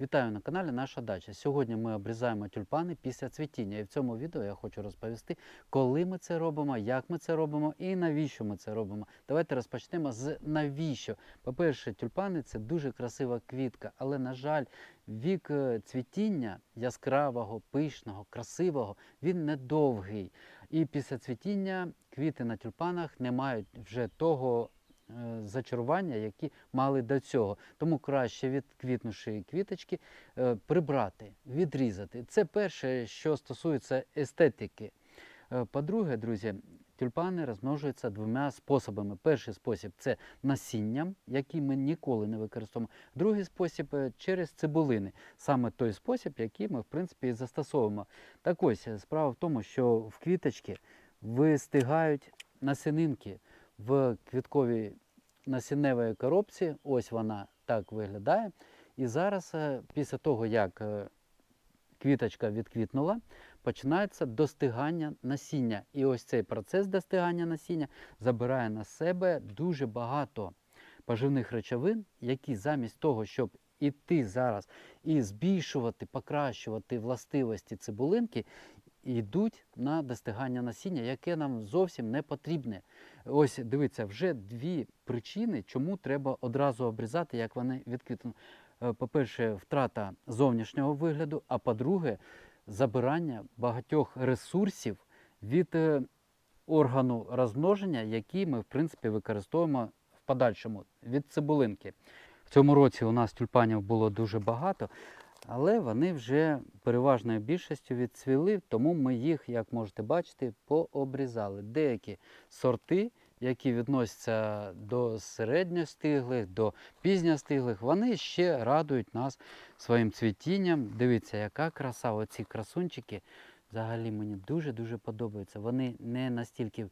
Вітаю на каналі Наша Дача. Сьогодні ми обрізаємо тюльпани після цвітіння. І в цьому відео я хочу розповісти, коли ми це робимо, як ми це робимо і навіщо ми це робимо. Давайте розпочнемо з навіщо. По-перше, тюльпани це дуже красива квітка, але, на жаль, вік е, цвітіння яскравого, пишного, красивого, він недовгий. І після цвітіння квіти на тюльпанах не мають вже того зачарування, які мали до цього. Тому краще від квітнувшої квіточки е, прибрати, відрізати. Це перше, що стосується естетики. Е, По-друге, друзі, тюльпани розмножуються двома способами. Перший спосіб це насінням, який ми ніколи не використовуємо. Другий спосіб е, через цибулини. Саме той спосіб, який ми в принципі і застосовуємо. Так ось е, справа в тому, що в квіточки вистигають насінинки в квітковій насінневій коробці. Ось вона так виглядає. І зараз, е, після того, як е, квіточка відквітнула, починається достигання насіння. І ось цей процес достигання насіння забирає на себе дуже багато поживних речовин, які замість того, щоб іти зараз і збільшувати, покращувати властивості цибулинки, йдуть на достигання насіння, яке нам зовсім не потрібне. Ось дивіться, вже дві причини, чому треба одразу обрізати, як вони відквітнуть. Е, По-перше, втрата зовнішнього вигляду, а по-друге, забирання багатьох ресурсів від е, органу розмноження, який ми в принципі використовуємо в подальшому від цибулинки. В цьому році у нас тюльпанів було дуже багато, але вони вже переважною більшістю відцвіли, тому ми їх, як можете бачити, пообрізали. Деякі сорти, які відносяться до середньостиглих, до пізньостиглих, вони ще радують нас своїм цвітінням. Дивіться, яка краса, оці красунчики взагалі мені дуже-дуже подобаються. Вони не настільки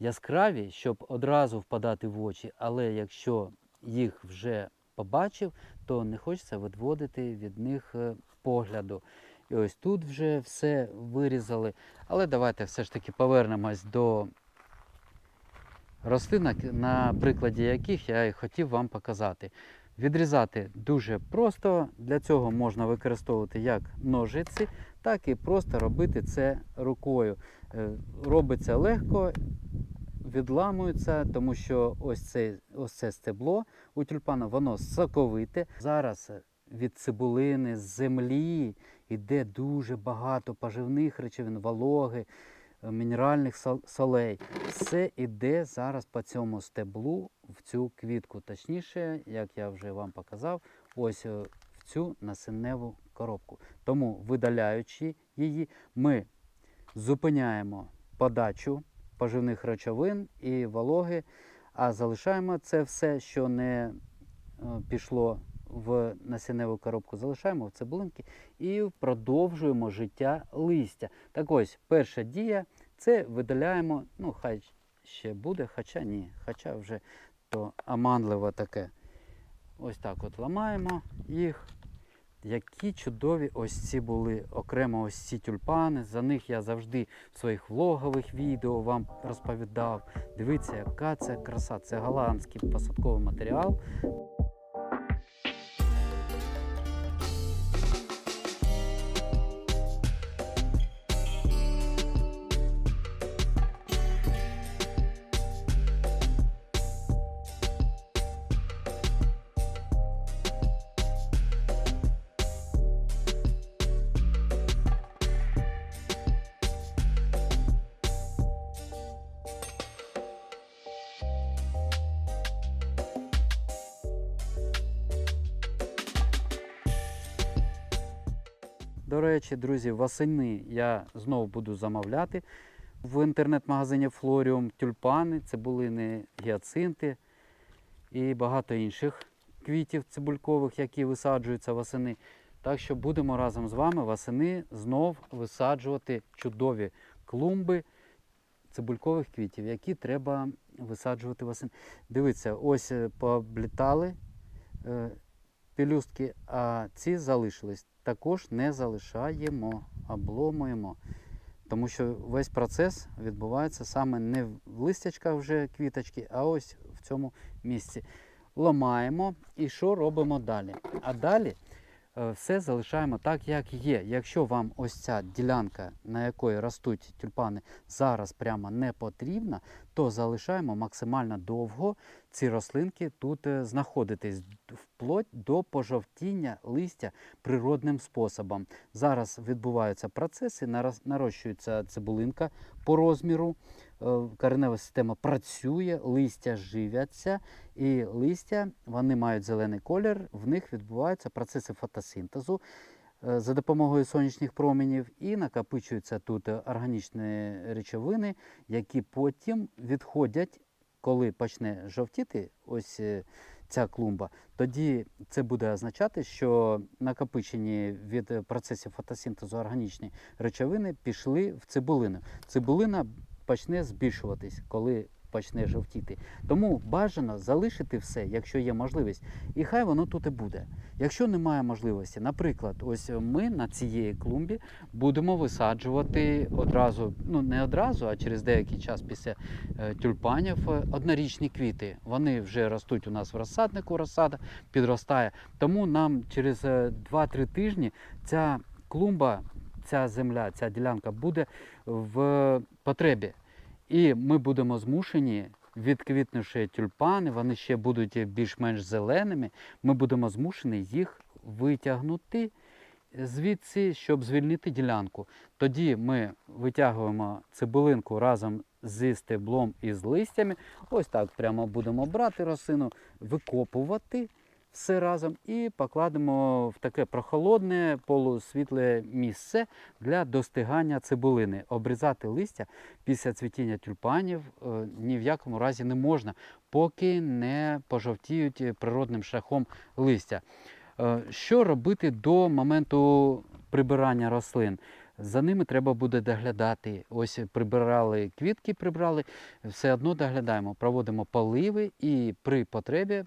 яскраві, щоб одразу впадати в очі, але якщо їх вже побачив, то не хочеться відводити від них е, погляду. І ось тут вже все вирізали. Але давайте все ж таки повернемось до рослинок, на прикладі яких я і хотів вам показати. Відрізати дуже просто, для цього можна використовувати як ножиці, так і просто робити це рукою. Е, Робиться легко, відламується, тому що ось це, ось це стебло у тюльпана, воно соковите. Зараз від цибулини, з землі йде дуже багато поживних речовин, вологи, е, мінеральних солей. Все йде зараз по цьому стеблу в цю квітку. Точніше, як я вже вам показав, ось е, в цю насінневу коробку. Тому, видаляючи її, ми зупиняємо подачу поживних речовин і вологи, а залишаємо це все, що не е, пішло в насінневу коробку, залишаємо в цибулинки і продовжуємо життя листя. Так ось, перша дія це видаляємо, ну хай ще буде, хоча ні, хоча вже то аманливо таке. Ось так от ламаємо їх. Які чудові ось ці були окремо ось ці тюльпани. За них я завжди в своїх влогових відео вам розповідав. Дивіться, яка це краса. Це голландський посадковий матеріал. До речі, друзі, восени я знову буду замовляти в інтернет-магазині Флоріум тюльпани, цибулини, гіацинти і багато інших квітів цибулькових, які висаджуються восени. Так що будемо разом з вами восени знов висаджувати чудові клумби цибулькових квітів, які треба висаджувати восени. Дивіться, ось е, пооблітали е, пелюстки, а ці залишились. Також не залишаємо, обломуємо. Тому що весь процес відбувається саме не в листячках вже квіточки, а ось в цьому місці. Ламаємо і що робимо далі? А далі все залишаємо так, як є. Якщо вам ось ця ділянка, на якої ростуть тюльпани, зараз прямо не потрібна, то залишаємо максимально довго ці рослинки тут е, знаходитись вплоть до пожовтіння листя природним способом. Зараз відбуваються процеси, нарощується цибулинка по розміру, е, коренева система працює, листя живляться, і листя вони мають зелений колір, в них відбуваються процеси фотосинтезу е, за допомогою сонячних променів і накопичуються тут е, органічні речовини, які потім відходять, коли почне жовтіти ось е, ця клумба, тоді це буде означати, що накопичені від е, процесів фотосинтезу органічні речовини пішли в цибулину. Цибулина почне збільшуватись, коли почне жовтіти. Тому бажано залишити все, якщо є можливість, і хай воно тут і буде. Якщо немає можливості, наприклад, ось ми на цієї клумбі будемо висаджувати одразу, ну не одразу, а через деякий час після е, тюльпанів е, однорічні квіти. Вони вже ростуть у нас в розсаднику, розсада підростає. Тому нам через е, 2-3 тижні ця клумба, ця земля, ця ділянка буде в потребі. І ми будемо змушені, відквітнувши тюльпани, вони ще будуть більш-менш зеленими. Ми будемо змушені їх витягнути звідси, щоб звільнити ділянку. Тоді ми витягуємо цибулинку разом зі стеблом і з листями. Ось так прямо будемо брати росину, викопувати все разом і покладемо в таке прохолодне, полусвітле місце для достигання цибулини. Обрізати листя після цвітіння тюльпанів е, ні в якому разі не можна, поки не пожовтіють природним шляхом листя. Е, Що робити до моменту прибирання рослин? За ними треба буде доглядати. Ось прибирали квітки, прибрали, все одно доглядаємо, проводимо поливи і при потребі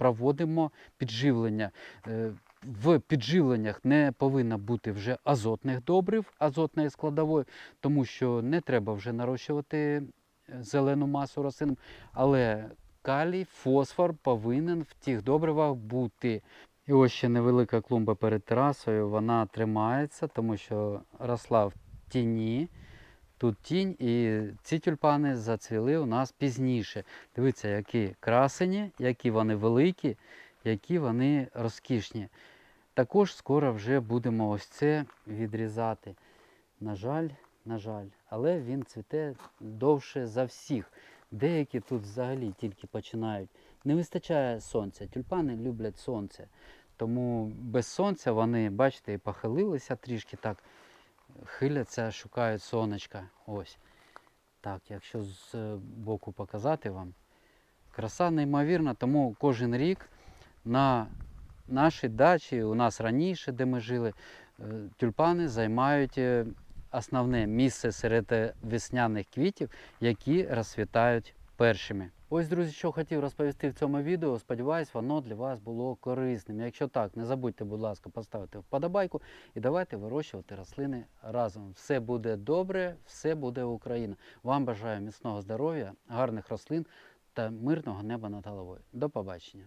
проводимо підживлення. Е, В підживленнях не повинно бути вже азотних добрив, азотної складової, тому що не треба вже нарощувати е, зелену масу рослин, але калій, фосфор повинен в тих добривах бути. І ось ще невелика клумба перед терасою, вона тримається, тому що росла в тіні. Тут тінь, і ці тюльпани зацвіли у нас пізніше. Дивіться, які красені, які вони великі, які вони розкішні. Також скоро вже будемо ось це відрізати. На жаль, на жаль, але він цвіте довше за всіх. Деякі тут взагалі тільки починають. Не вистачає сонця. Тюльпани люблять сонце. Тому без сонця вони, бачите, і похилилися трішки так, хиляться, шукають сонечка. Ось. Так, якщо з е, боку показати вам. Краса неймовірна, тому кожен рік на нашій дачі, у нас раніше, де ми жили, е, тюльпани займають е, основне місце серед весняних квітів, які розцвітають першими. Ось, друзі, що хотів розповісти в цьому відео. Сподіваюсь, воно для вас було корисним. Якщо так, не забудьте, будь ласка, поставити вподобайку і давайте вирощувати рослини разом. Все буде добре, все буде Україна. Вам бажаю міцного здоров'я, гарних рослин та мирного неба над головою. До побачення.